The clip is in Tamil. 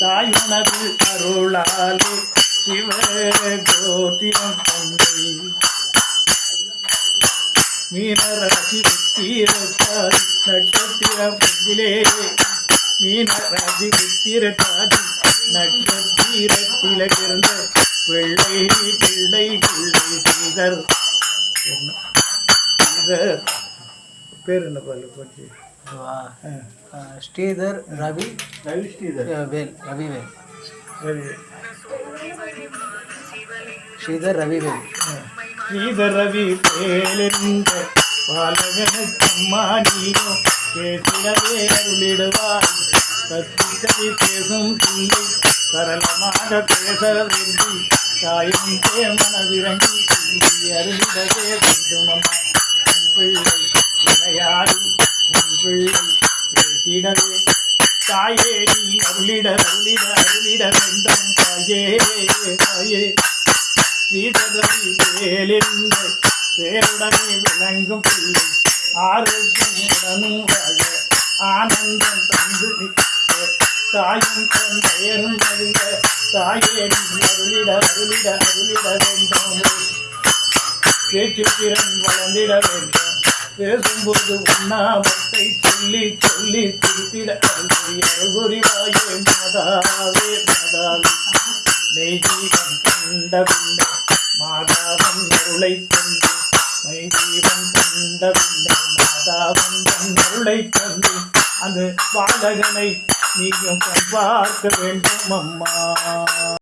தாயுனது அருளாலே சிவ கோத்திரம் தந்தை மீனராசி வித்திரத்தாதி நட்சத்திரம் பந்திலே மீனராசி புத்திரத்தாதி நட்சத்திரத்தில பிறந்த பிள்ளை பிள்ளை பிள்ளை ஸ்ரீதர் என்ன? பேர் என்ன பாரு போச்சு ஸ்ரீதர் ரவி. ரவி ஸ்ரீதர். வேல் ரவிவேல் ரவி ஸ்ரீதர் ரவிவேல் ஸ்ரீதர் ரவி பேலென்ற பாலகனுக்கம்மா நீயோ பேசிடவே அருளிடுவாய். கத்திக்கவி பேசும் பிள்ளை சரளமாக பேச வேண்டி தாயும் மனவிறங்கி அருளிடவே வேண்டும் அம்மா விளையாடி பேசிடவே. தாயே நீ அருளிட அருளிட அருளிட வேண்டும். தாயே தாயே. ஸ்ரீதரவி வேலிந்த பேருடனே விளங்கும் பிள்ளை. ஆரோக்கியமுடனும் வாழ ஆனந்தம் தந்து நிற்க. தாயும் தந்தையரும் அறிக. தாயே நீ அருளிட அருளிட அருளிட வேண்டும். பேச்சு திறன் வளர்ந்திட வேண்டும். பேசும்போது உண்ணாமத்தை சொல்லி சொல்லி திருத்திட அருள்புரிவாயே மாதாவே மாதாவே. நெய்ஜீவன் கண்ட பின்ன மாதாவன் அருளை தந்து மை நெய்ஜீவன் கண்ட பின்ன மாதாவன் தன் அருளை தந்து அந்த பாலகனை நீயும் பார்க்க வேண்டும் அம்மா.